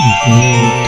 嗯。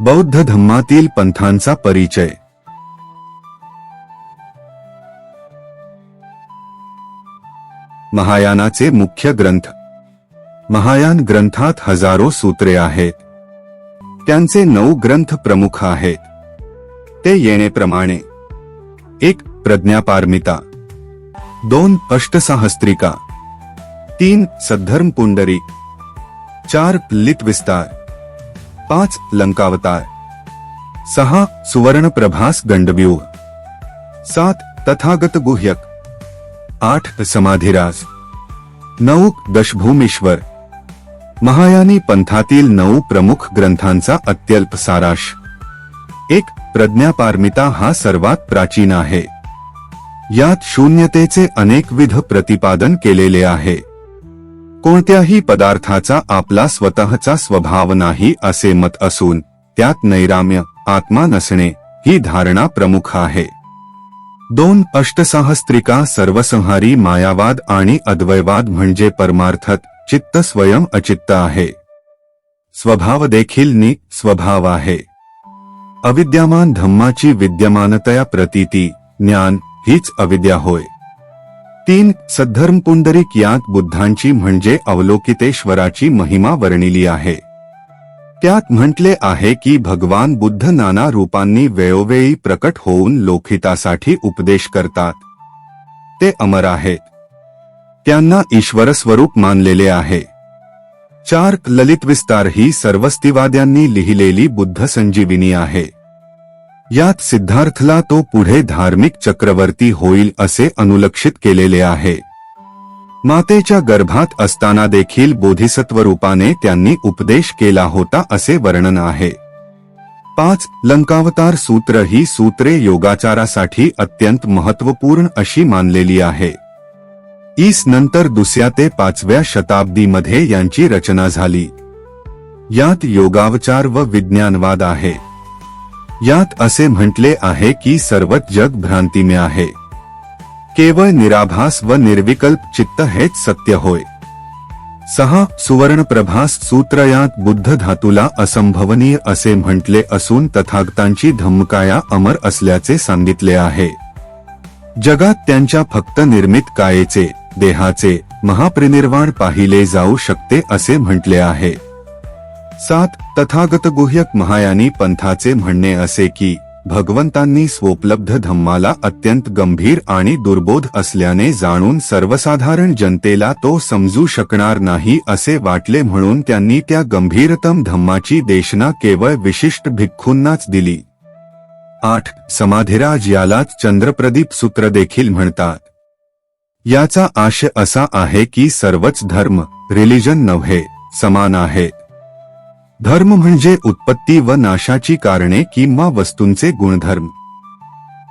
बौद्ध धम्मातील पंथांचा परिचय. महायानाचे मुख्य ग्रंथ. महायान ग्रंथात हजारो सूत्रे आहेत. त्यांचे नऊ ग्रंथ प्रमुख आहेत. ते येणेप्रमाणे एक प्रज्ञापारमिता. दोन अष्टसहस्त्रिका. तीन सद्धर्म पुंडरी चार लित विस्तार पाच लंकावतार. सहा सुवर्ण प्रभास गंडव्यूह. सात तथागत गुह्यक. आठ समाधिराज. नऊ दशभूमेश्वर. महायानी पंथातील नऊ प्रमुख ग्रंथांचा अत्यल्प सारांश. एक प्रज्ञापारमिता हा सर्वात प्राचीन आहे. यात शून्यतेचे अनेकविध प्रतिपादन केलेले आहे. कोणत्याही पदार्थाचा आपला स्वतःचा स्वभाव नाही असे मत असून त्यात नैराम्य आत्मा नसणे ही धारणा प्रमुख आहे. दोन अष्टसहस्त्रिका सर्वसंहारी मायावाद आणि अद्वैवाद म्हणजे परमार्थत चित्त स्वयं अचित्त आहे. स्वभाव देखील नि स्वभाव आहे. अविद्यमान धम्माची विद्यमानतया प्रतीती ज्ञान हीच अविद्या होय. तीन सद्धर्म पुंडरीक यात बुद्धांची म्हणजे अवलोकितेश्वराची महिमा वर्णिली आहे. त्यात म्हटले आहे की भगवान बुद्ध नाना रूपांनी वेळोवेळी प्रकट होऊन लोकहितासाठी उपदेश करतात. ते अमर आहेत. त्यांना ईश्वर स्वरूप मानलेले आहे. चार ललित विस्तार ही सर्वस्तिवाद्यांनी लिहिलेली बुद्ध संजीविनी आहे. यात सिद्धार्थला तो पुढे धार्मिक चक्रवर्ती होईल असे अनुलक्षित केलेले आहे. मातेच्या गर्भात असताना देखील बोधिसत्व रूपाने त्यांनी उपदेश केला होता असे वर्णन आहे. पाच लंकावतार सूत्र ही सूत्रे योगाचारासाठी अत्यंत महत्त्वपूर्ण अशी मानलेली आहे. ईस नंतर दुसऱ्या ते पाचव्या शताब्दीमध्ये यांची रचना झाली. यात योगावचार व विज्ञानवाद आहे. यात असे म्हटले आहे की सर्वच जग भ्रांतिमय आहे. केवळ निराभास व निर्विकल्प चित्त हेच सत्य होय. सहा सुवर्णप्रभास सूत्र यात बुद्ध धातूला असंभवनीय असे म्हटले असून तथागतांची धम्मकाया अमर असल्याचे सांगितले आहे. जगात त्यांच्या फक्त निर्मित कायेचे देहाचे महाप्रिनिर्वाण पाहिले जाऊ शकते असे म्हटले आहे. सात तथागत गुह्यक महायानी पंथाचे म्हणणे असे की भगवंतांनी स्वोपलब्ध धम्माला अत्यंत गंभीर आणि दुर्बोध असल्याने जाणून सर्वसाधारण जनतेला तो समजू शकणार नाही असे वाटले म्हणून त्यांनी त्या गंभीरतम धम्माची देशना केवळ विशिष्ट भिक्खूंनाच दिली. आठ समाधिराज यालाच चंद्रप्रदीप सूत्र देखील म्हणतात. याचा आशय असा आहे की सर्वच धर्म रिलिजन नव्हे समान आहेत धर्म म्हणजे उत्पत्ती व नाशाची कारणे किंवा वस्तूंचे गुणधर्म.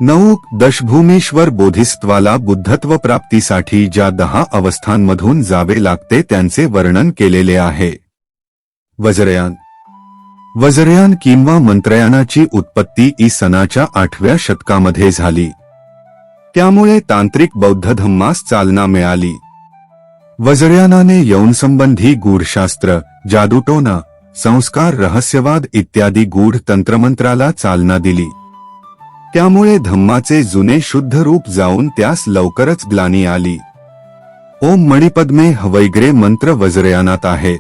नऊ दशभूमीश्वर बोधिसत्वाला बुद्धत्व प्राप्तीसाठी ज्या दहा अवस्थांमधून जावे लागते त्यांचे वर्णन केलेले आहे. वज्रयान. वज्रयान किंवा मंत्रयानाची उत्पत्ती ई सणाच्या आठव्या शतकामध्ये झाली. त्यामुळे तांत्रिक बौद्ध धम्मास चालना मिळाली. वज्रयानाने यौनसंबंधी गूढशास्त्र जादूटोना संस्कार रहस्यवाद इत्यादी गूढ तंत्रमंत्राला चालना दिली. त्यामुळे धम्माचे जुने शुद्ध रूप जाऊन त्यास लवकरच ग्लानी आली. ओम मणिपद्मे हवैग्रे मंत्र वज्रयानात आहेत.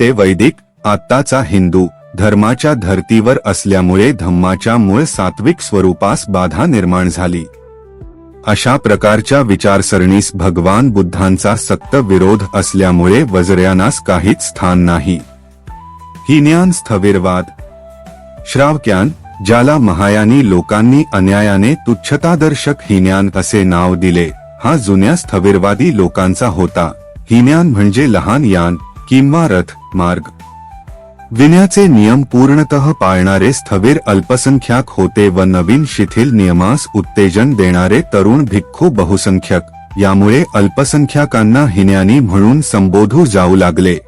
ते वैदिक आत्ताचा हिंदू धर्माच्या धर्तीवर असल्यामुळे धम्माच्या मूळ सात्विक स्वरूपास बाधा निर्माण झाली. अशा प्रकारच्या विचारसरणीस भगवान बुद्धांचा सक्त विरोध असल्यामुळे वज्रयानास काहीच स्थान नाही. हिन्यान स्थविरवाद. श्रावक्यान ज्याला महायानी लोकांनी अन्यायाने तुच्छतादर्शक हिन्यान असे नाव दिले हा जुन्या स्थविरवादी लोकांचा होता. हिन्यान म्हणजे लहान यान किंवा रथ मार्ग. विण्याचे नियम पूर्णतः पाळणारे स्थवीर अल्पसंख्याक होते व नवीन शिथिल नियमास उत्तेजन देणारे तरुण भिक्खू बहुसंख्यक यामुळे अल्पसंख्याकांना हिन्यानी म्हणून संबोधू जाऊ लागले.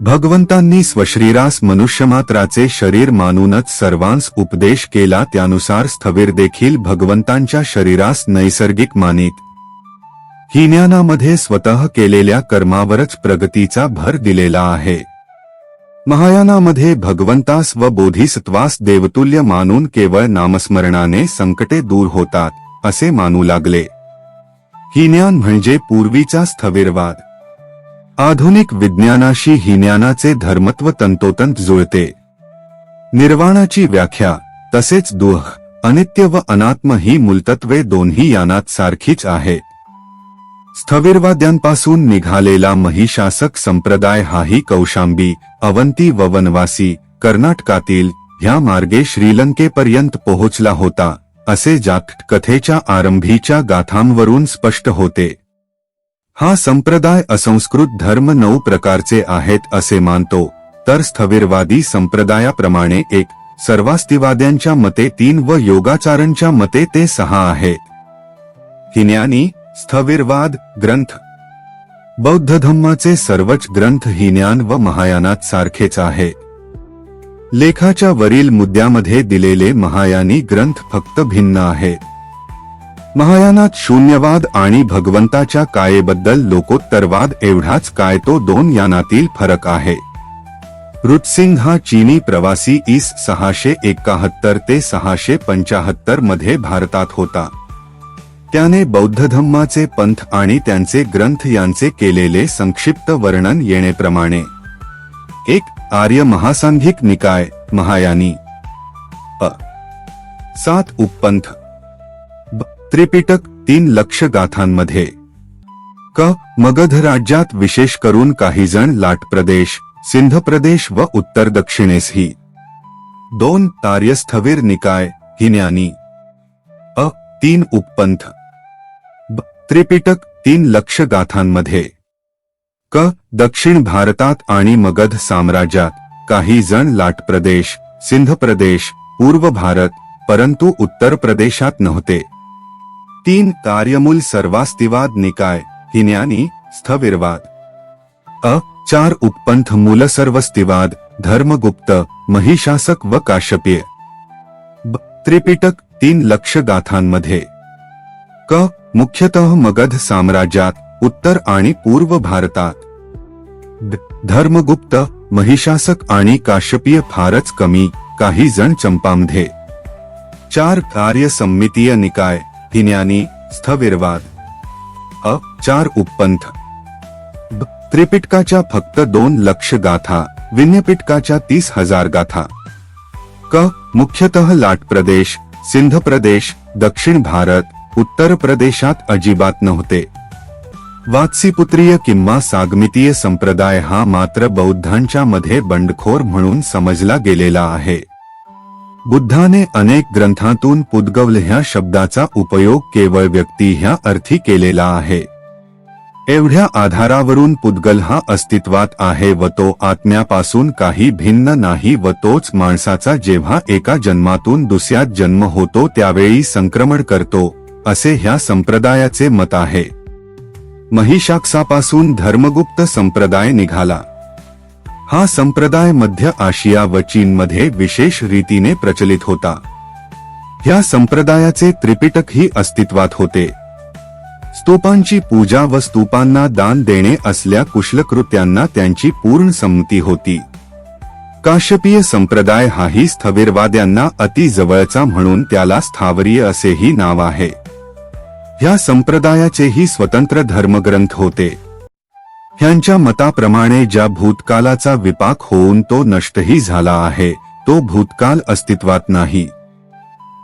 भगवंतांनी स्वश्रीरास मनुष्यमात्राचे शरीर मानूनच सर्वांस उपदेश केला त्यानुसार स्थवीर देखील भगवंतांच्या शरीरास नैसर्गिक मानित. हिन्यानामध्ये स्वतः केलेल्या कर्मावरच प्रगतीचा भर दिलेला आहे. महायानामध्ये भगवंतास व बोधिसत्वास देवतुल्य मानून केवळ नामस्मरणाने संकटे दूर होतात असे मानू लागले. हिन्यान म्हणजे पूर्वीचा स्थविरवाद. आधुनिक विज्ञानाशी हिन्यानाचे धर्मत्व तंतोतंत जुळते. निर्वाणाची व्याख्या तसेच दुह अनित्य व अनात्म ही मूलतत्वे दोन्ही यानात सारखीच आहे. स्थविरवाद्यांपासून निघालेला महिशासक संप्रदाय हाही कौशांबी अवंती व वनवासी कर्नाटकातील ह्या मार्गे श्रीलंकेपर्यंत पोहोचला होता असे जात कथेच्या आरंभीच्या गाथांवरून स्पष्ट होते. हा संप्रदाय असंस्कृत धर्म नऊ प्रकारचे आहेत असे मानतो. तर स्थविरवादी संप्रदायाप्रमाणे एक सर्वास्तिवाद्यांच्या मते तीन व योगाचारांच्या मते ते सहा आहेत. हिन्यानी स्थविरवाद ग्रंथ. बौद्ध धम्माचे सर्वच ग्रंथ हिन्यान व महायानात सारखेच आहे. लेखाच्या वरील मुद्द्यामध्ये दिलेले महायानी ग्रंथ फक्त भिन्न आहेत. महायानात शून्यवाद आणि भगवंताच्या कायेबद्दल लोकोत्तरवाद एवढाच काय तो दोन यानातील फरक आहे. रुतसिंग हा चीनी प्रवासी इस सहाशे एकाहत्तर ते सहाशे पंचाहत्तरमध्ये भारतात होता. त्याने बौद्ध धम्माचे पंथ आणि त्यांचे ग्रंथ यांचे केलेले संक्षिप्त वर्णन येणेप्रमाणे एक आर्य महासांघिक निकाय महायानी. अ. सात उपपंथ. त्रिपिटक तीन लक्ष गाथांमध्ये क. मगध राज्यात विशेष करून काही जण लाट प्रदेश सिंध प्रदेश व उत्तर दक्षिणेसही. दोन तार्यस्थवीर निकाय हिन्यानी. अ. तीन उपपंथ. ब. त्रिपिटक तीन लक्ष गाथांमध्ये क. दक्षिण भारतात आणि मगध साम्राज्यात काही जण लाट प्रदेश सिंध प्रदेश पूर्व भारत परंतु उत्तर प्रदेशात नव्हते. तीन कार्यमूल सर्वास्तिवाद निकाय हिन्यानी स्थविरवाद. अ चार उपपंथ मूल सर्वस्तिवाद धर्मगुप्त महिषासक व काश्यपीय. ब. त्रिपिटक तीन लक्ष गाथांमध्ये क मुख्यतः मगध साम्राज्यात उत्तर आणि पूर्व भारतात. धर्मगुप्त महिषासक आणि काश्यपीय फारच कमी काही जण चंपामध्ये चार कार्य संमितीय निकाय. हिन्यानी स्थविरवाद। अ चार उपपंथ। त्रिपिटकाच्या फक्त दोन लक्ष गाथा विन्यपिटकाच्या तीस हजार गाथा। क मुख्यतः लाट प्रदेश सिंध प्रदेश दक्षिण भारत उत्तर प्रदेशात अजिबात नव्हते। वात्सीपुत्रीय किंवा सागमितीय संप्रदाय हा मात्र बौद्धांच्या मध्ये बंडखोर म्हणून समजला गेलेला आहे। बुद्धाने अनेक ग्रंथातून पुद्गवल ह्या शब्दाचा उपयोग केवळ व्यक्ती ह्या अर्थी केलेला आहे. एवढ्या आधारावरून पुद्गल हा अस्तित्वात आहे व तो आत्म्यापासून काही भिन्न नाही व तोच माणसाचा जेव्हा एका जन्मातून दुसऱ्यात जन्म होतो त्यावेळी संक्रमण करतो असे ह्या संप्रदायाचे मत आहे. महिषाक्षापासून धर्मगुप्त संप्रदाय निघाला. हा संप्रदाय मध्य आशिया व चीनमध्ये विशेष रीतीने प्रचलित होता. ह्या संप्रदायाचे त्रिपिटकही अस्तित्वात होते. स्तूपांची पूजा व स्तूपांना दान देणे असल्या कुशलकृत्यांना त्यांची पूर्ण संमती होती. काश्यपीय संप्रदाय हाही स्थविरवाद्यांना अति जवळचा म्हणून त्याला स्थावरीय असेही नाव आहे. ह्या संप्रदायाचेही स्वतंत्र धर्मग्रंथ होते. ह्यांच्या मताप्रमाणे ज्या भूतकालाचा विपाक होऊन तो नष्टही झाला आहे तो भूतकाल अस्तित्वात नाही.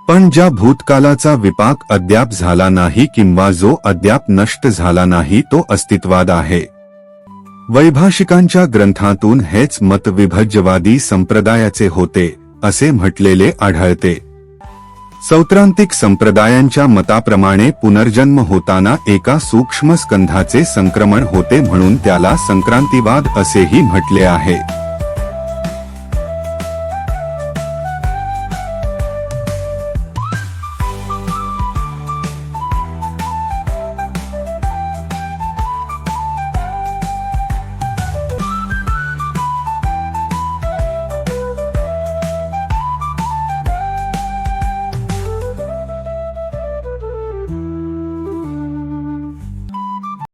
पण ज्या भूतकालाचा विपाक अद्याप झाला नाही किंवा जो अद्याप नष्ट झाला नाही तो अस्तित्वात आहे. वैभाषिकांच्या ग्रंथातून हेच मत विभज्यवादी संप्रदायाचे होते असे म्हटलेले आढळते. सौत्रांतिक संप्रदायांच्या मताप्रमाणे पुनर्जन्म होताना एका सूक्ष्म स्कंधाचे संक्रमण होते म्हणून त्याला संक्रांतिवाद असेही म्हटले आहे.